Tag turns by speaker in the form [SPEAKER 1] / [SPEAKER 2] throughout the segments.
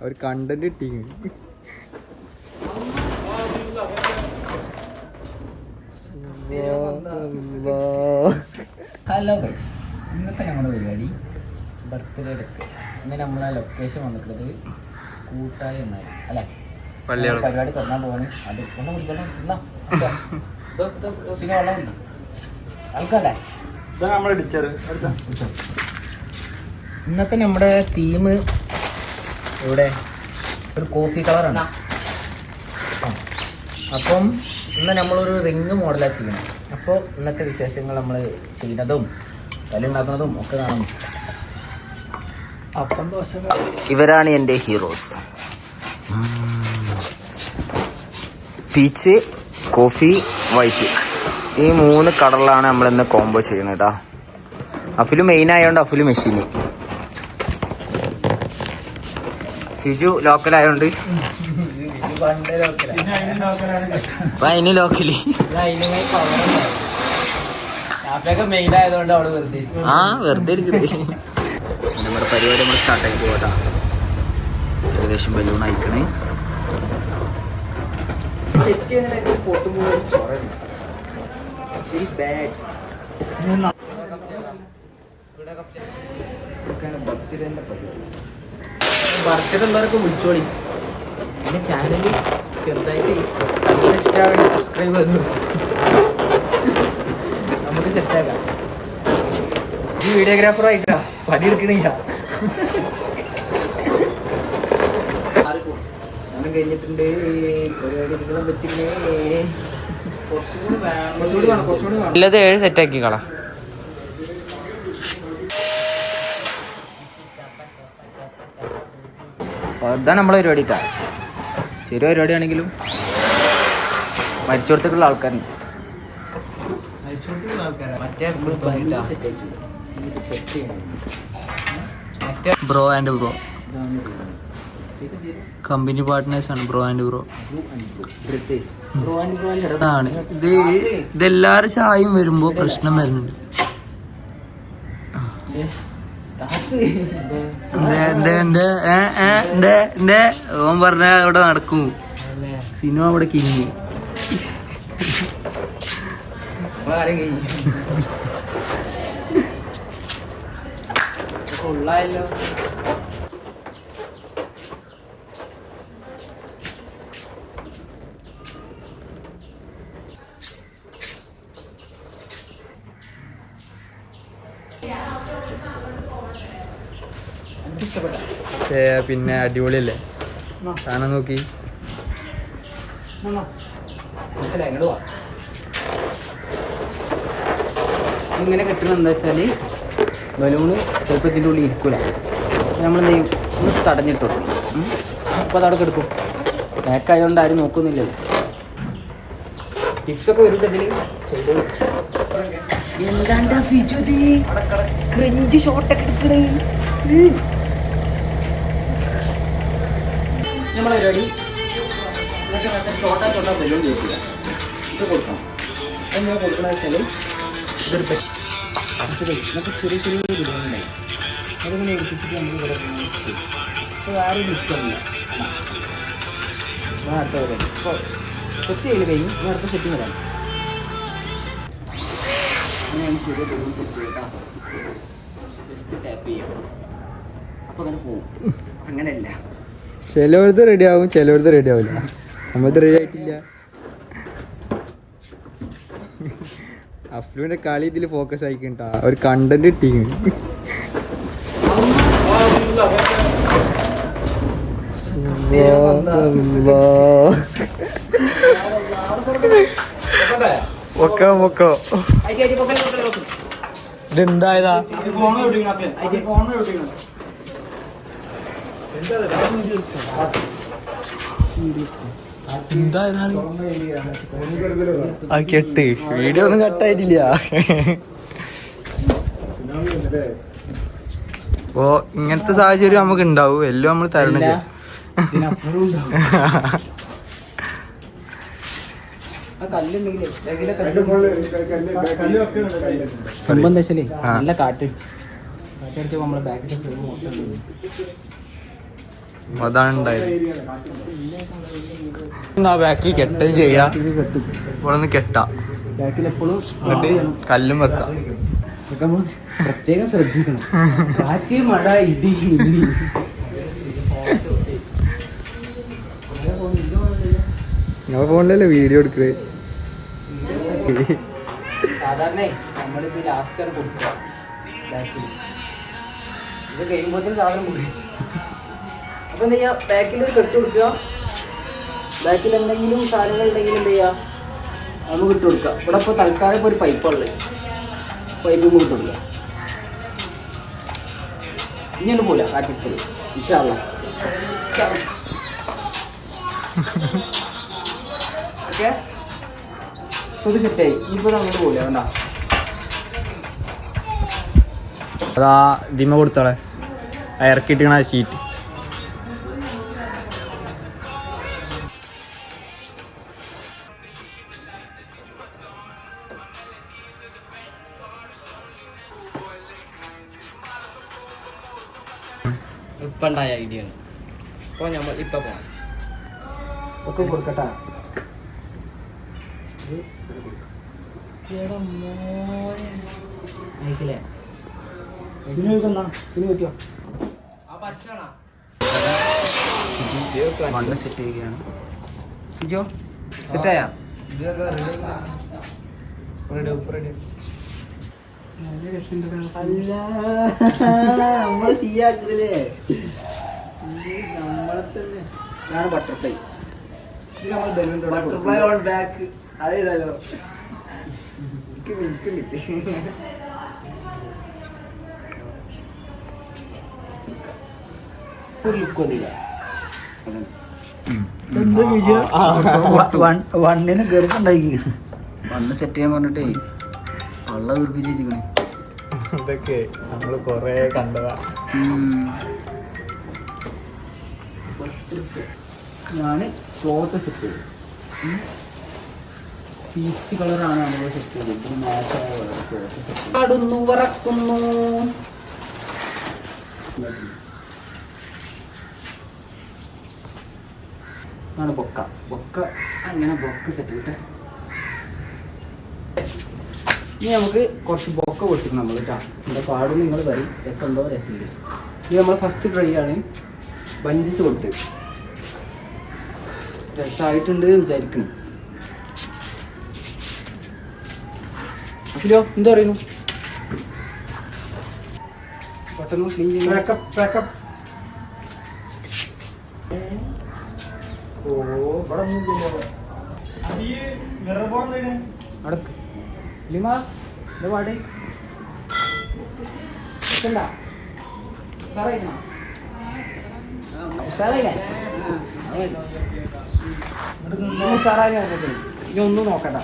[SPEAKER 1] ഒരു content കിട്ടിങ്
[SPEAKER 2] hello guys ഇന്നത്തെ ഞങ്ങളുടെ പരിപാടി ബർത്ത്ഡേ എടുക്ക് ഇന്ന് നമ്മളെ ലൊക്കേഷൻ വന്നിട്ടുള്ളത് കൂട്ടായി എന്നായി അല്ലെ? പരിപാടി തന്നാൽ പോവാണ്. അത് വെള്ളം കുടിക്കണം വെള്ളം ആൾക്കല്ലേ ഇന്നത്തെ നമ്മുടെ തീം ഇവിടെ ഒരു കോഫി കളറാണ് അപ്പം ഇന്ന് നമ്മളൊരു റിങ് മോഡലാണ് ചെയ്യുന്നത്. അപ്പോൾ ഇന്നത്തെ വിശേഷങ്ങൾ നമ്മൾ ചെയ്യുന്നതും കല്ലുണ്ടാക്കുന്നതും ഒക്കെ കാണും.
[SPEAKER 3] അപ്പം ദോശ
[SPEAKER 2] ഇവരാണ് എന്റെ ഹീറോസ് പീച്ച് കോഫി വൈറ്റ് ഈ മൂന്ന് കളറിലാണ് നമ്മൾ ഇന്ന് കോംബോ ചെയ്യുന്നത് കേട്ടോ അഫിലും മെയിൻ ആയതുകൊണ്ട് അഫിലും മെഷീന് ഫിജു ലോക്കൽ ആയതുകൊണ്ട് അതിന് ലോക്കൽ. മെയിൻ ആയതുകൊണ്ട് അവൾ വെറുതെ ആ വെറുതെ ഇരിക്കട്ടെ. നമ്മുടെ പരിപാടി നമ്മൾ സ്റ്റാർട്ട് ആയി പോകട്ടാ ഏകദേശം ബലൂൺ അയക്കണേ ഒരു ചൊറയുണ്ട് ചെറുതായിട്ട് സബ്സ്ക്രൈബ് നമുക്ക് സെറ്റാക്കാം ഈ
[SPEAKER 1] നല്ലത് ഏഴ് സെറ്റ് ആക്കി കള
[SPEAKER 2] ഇതാണ് നമ്മളെ പരിപാടി കേട്ടോ ചെറിയ പരിപാടിയാണെങ്കിലും മരിച്ചോടത്തേക്കുള്ള ആൾക്കാരുണ്ട്. മറ്റേ മറ്റേ
[SPEAKER 1] bro and bro company partners ആണ് bro and bro
[SPEAKER 2] British bro and bro
[SPEAKER 1] ആണ്. ഇത് ഇതെല്ലാരും ചായയും വരുമ്പോ പ്രശ്നം വരുന്നുണ്ട്. ഓൻ പറഞ്ഞ അവിടെ നടക്കും. സിനിമ അവിടെ കിങ്ങി
[SPEAKER 2] കൊള്ളായല്ലോ.
[SPEAKER 1] പിന്നെ അടിപൊളിയല്ലേ? കാണാൻ നോക്കി.
[SPEAKER 2] ഇങ്ങനെ കെട്ടുന്നത് എന്താ വെച്ചാൽ ബലൂണ് ചിലപ്പോൾ ഇതിന്റെ ഉള്ളിൽ ഇരിക്കൂല. നമ്മൾ എന്ത് ചെയ്യും? ഒന്ന് തടഞ്ഞിട്ടു അപ്പോൾ അതവിടെ കിടക്കും. ബാക്കായതുകൊണ്ട് ആരും നോക്കുന്നില്ലല്ലോ ടിപ്സൊക്കെ വരും ഇതിൽ ചെയ്തോളൂ എന്താണ്ടാ ഫിജുതി ക്രിഞ്ച് ഷോട്ടൊക്കെ എടുക്കണേ. നമ്മളെ റെഡി ഇതൊക്കെ മറ്റേ ചോട്ടാ ചോട്ടാ ബലൂൺ ചോദിക്കുക ഇത് കൊടുക്കണം എന്താ കൊടുക്കണമെന്ന് വെച്ചാൽ ഇതൊരു ബെ- അടുത്തത് നമുക്ക് ചെറിയ ചെറിയ ബലൂൺ ഉണ്ടായി അതിങ്ങനെ നമ്മൾ ഇവിടെ. അപ്പോൾ ആരും നിൽക്കില്ല അടുത്ത ഇപ്പോൾ സെറ്റ് സെറ്റിങ് വരാം അങ്ങനെയാണ് ചെറിയ ബലൂൺ സെറ്റ് ചെയ്യട്ടാ ജസ്റ്റ് ടാപ്പ് ചെയ്യാം അപ്പോൾ അങ്ങനെ പോവും. അങ്ങനെയല്ല.
[SPEAKER 1] ചിലവരത് റെഡി ആവും ചിലവരത് റെഡി ആവില്ല. നമ്മളത് റെഡി ആയിട്ടില്ല. അഫ്ലുവിന്റെ കളി ഇതിൽ ഫോക്കസ് ആയിക്കണ്ടാ ഒരു കണ്ടന്റ് ടീം ഒക്കെ ഇതെന്തായതാ
[SPEAKER 3] ഫോൺ എവിടെയാണ്? ഫോൺ
[SPEAKER 1] ആ കെട്ട്. വീഡിയോ ഒന്നും കട്ടായിട്ടില്ല. അപ്പോ ഇങ്ങനത്തെ സാഹചര്യം നമുക്ക് ഉണ്ടാവും. എല്ലാം നമ്മൾ തരണം ചെയ്യും.
[SPEAKER 2] നല്ല കാറ്റ്. കാറ്റടിച്ചപ്പോ നമ്മളെ ബാക്കിൽ
[SPEAKER 1] അതാണ് ഉണ്ടായത്. എന്നാ ബാക്കി കെട്ടും ചെയ്യാ. ഇവിടെ നിന്ന് കെട്ടാ.
[SPEAKER 2] ബാക്കിൽ എപ്പോഴും
[SPEAKER 1] എന്നിട്ട് കല്ലും വെക്കാം.
[SPEAKER 2] പ്രത്യേകം ശ്രദ്ധിക്കണം. കാറ്റ് മഴ ഇടി
[SPEAKER 1] ഞാൻ ഫോണിലല്ലേ വീഡിയോ എടുക്കേ
[SPEAKER 2] സാധാരണ നമ്മളിത് ലാസ്റ്റാണ് കൊടുക്കുക. ബാക്കിൽ ഇത് കഴിയുമ്പോഴത്തേനും സാധനം കൊടുക്കും. അപ്പൊ എന്താ ചെയ്യാ ബാക്കിൽ കെട്ട് കൊടുക്കുക. ബാക്കിൽ എന്തെങ്കിലും സാധനങ്ങൾ ഉണ്ടെങ്കിൽ എന്ത് ചെയ്യാ നമുക്ക് ഇട്ട് കൊടുക്കുക. ഇവിടെ ഇപ്പോൾ തൽക്കാലം ഇപ്പോൾ ഒരു പൈപ്പുള്ളത് പൈപ്പ് ഇട്ട് കൊടുക്കുക. ഇനിയൊന്നും പോലെ കാറ്റിട്ടത് ഇഷ്ടമല്ല ഓക്കെ? ഇത് സെറ്റായി ഇപ്പോൾ അങ്ങോട്ട് പോലെ വേണ്ട.
[SPEAKER 1] അതാ ദിമ കൊടുത്തോളെ. ഇറക്കിയിട്ടിങ്ങനെ ഷീറ്റ്
[SPEAKER 2] ഇപ്പം ഉണ്ടായ ഐഡിയ ആണ് അപ്പോൾ നമ്മൾ ഇപ്പം പോകാം ഒക്കെ കൊടുക്കട്ടെ. മനസ്സിലെ
[SPEAKER 3] സിനിമ വെക്കുന്ന
[SPEAKER 2] സിനിമ പറ്റിയോ ആ പച്ചാണോ
[SPEAKER 1] മണ്ണ് സെറ്റ് ചെയ്യുകയാണ്.
[SPEAKER 2] റെഡി സെറ്റായാ
[SPEAKER 1] അല്ല നമ്മൾ സീയാക്കില്ലേ നമ്മളെ തന്നെ
[SPEAKER 2] ഇതാണ് ബട്ടർഫ്ലൈ
[SPEAKER 1] ബാക്ക്
[SPEAKER 2] ഒരു ലുക്ക്
[SPEAKER 3] വിജയ വണ്ണിന് ഗർഭുണ്ടായി
[SPEAKER 2] വന്ന് സെറ്റ് ചെയ്യാൻ പറഞ്ഞിട്ടേ വള്ള വീർപ്പിച്ച് വെച്ചിക്കണേ
[SPEAKER 1] ഇതൊക്കെ നമ്മൾ കൊറേ കണ്ടതാ.
[SPEAKER 2] ഞാൻ ക്ലോത്ത് സെറ്റ് ചെയ്തു. പീച്ച് കളറാണ് നമ്മൾ സെറ്റ് ചെയ്തത്. മാച്ചായ കളർ ക്ലോത്ത് സെറ്റ് കടുന്നു വറക്കുന്നു. ആണ് ബൊക്ക. ബൊക്ക അങ്ങനെ ബൊക്ക സെറ്റ് ചെയ്തിട്ട് ഇനി നമുക്ക് കുറച്ച് ബൊക്ക കൊടുക്കും നമ്മൾ കേട്ടോ നമ്മുടെ പാടും നിങ്ങൾ വരും. രസമുണ്ടോ രസമില്ല ഇത് നമ്മൾ ഫസ്റ്റ് ട്രൈ ആണ് ബഞ്ചസ് കൊടുത്ത്. രസമായിട്ടുണ്ട് വിചാരിക്കുന്നു. അഖിലോ എന്താ പറയുന്നു? പെട്ടെന്ന് ക്ലീൻ
[SPEAKER 3] പാക്കപ്പ് ഓ ഇവിടെ
[SPEAKER 2] അടക്ക് ലിമ എന്താ പാട്. എന്താ ഉഷാറായിരുന്നോ ഉഷാറായില്ലേ? ഉഷാറായി നോക്കട്ടെ. ഇനി ഒന്നും നോക്കണ്ട.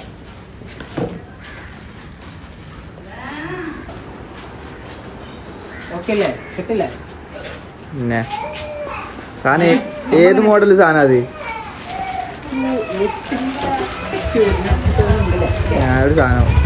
[SPEAKER 2] ഓക്കെ അല്ലേ സെറ്റല്ലേ?
[SPEAKER 1] പിന്നെ. സാധനം ഏത് മോഡൽ സാധനം അത്? ഒരു സാധനം.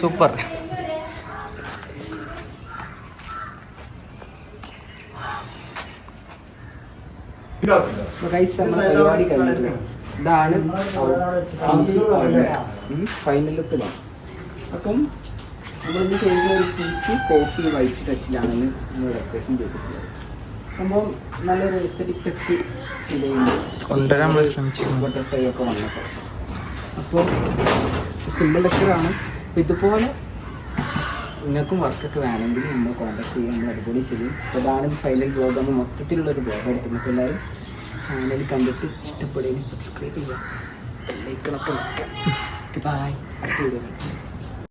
[SPEAKER 2] സൂപ്പർ. പരിപാടി ഇതാണ് ഫൈനൽ ലുക്ക് ഇതാണ്. അപ്പം നമ്മളിന്ന് ചെയ്യുന്ന ഒരു പീച്ച് കോഫി വൈറ്റ് ടച്ചിലാണ് നമ്മൾ ഡെക്കറേഷൻ ചെയ്തിട്ടുള്ളത്. സംഭവം നല്ലൊരു എസ്തറ്റിക് ടച്ച് ഫീൽ ചെയ്യുന്നുണ്ട്
[SPEAKER 1] കൊണ്ടുവരാൻ നമ്മൾ ശ്രമിച്ചു
[SPEAKER 2] ബട്ടർഫ്ലൈ ഒക്കെ വന്നപ്പോൾ. അപ്പോൾ സിമ്പിൾ ലെക്ചറാണ് അപ്പോൾ ഇതുപോലെ നിങ്ങൾക്കും വർക്കൊക്കെ വേണമെങ്കിൽ നമ്മൾ കോൺടാക്ട് ചെയ്യുക നമ്മൾ അടിപൊളി ചെയ്യും. അപ്പോൾ ഫൈനൽ ബ്ലോഗ് നമ്മൾ മൊത്തത്തിലുള്ളൊരു ബ്ലോഗ് എടുക്കുന്നത് അപ്പോൾ എല്ലാവരും ചാനൽ കണ്ടിട്ട് ഇഷ്ടപ്പെടുകയും സബ്സ്ക്രൈബ് ചെയ്യുക. ബെല്ലൈക്കണൊക്കെ വെക്കാം ബൈ അടുത്ത വീഡിയോ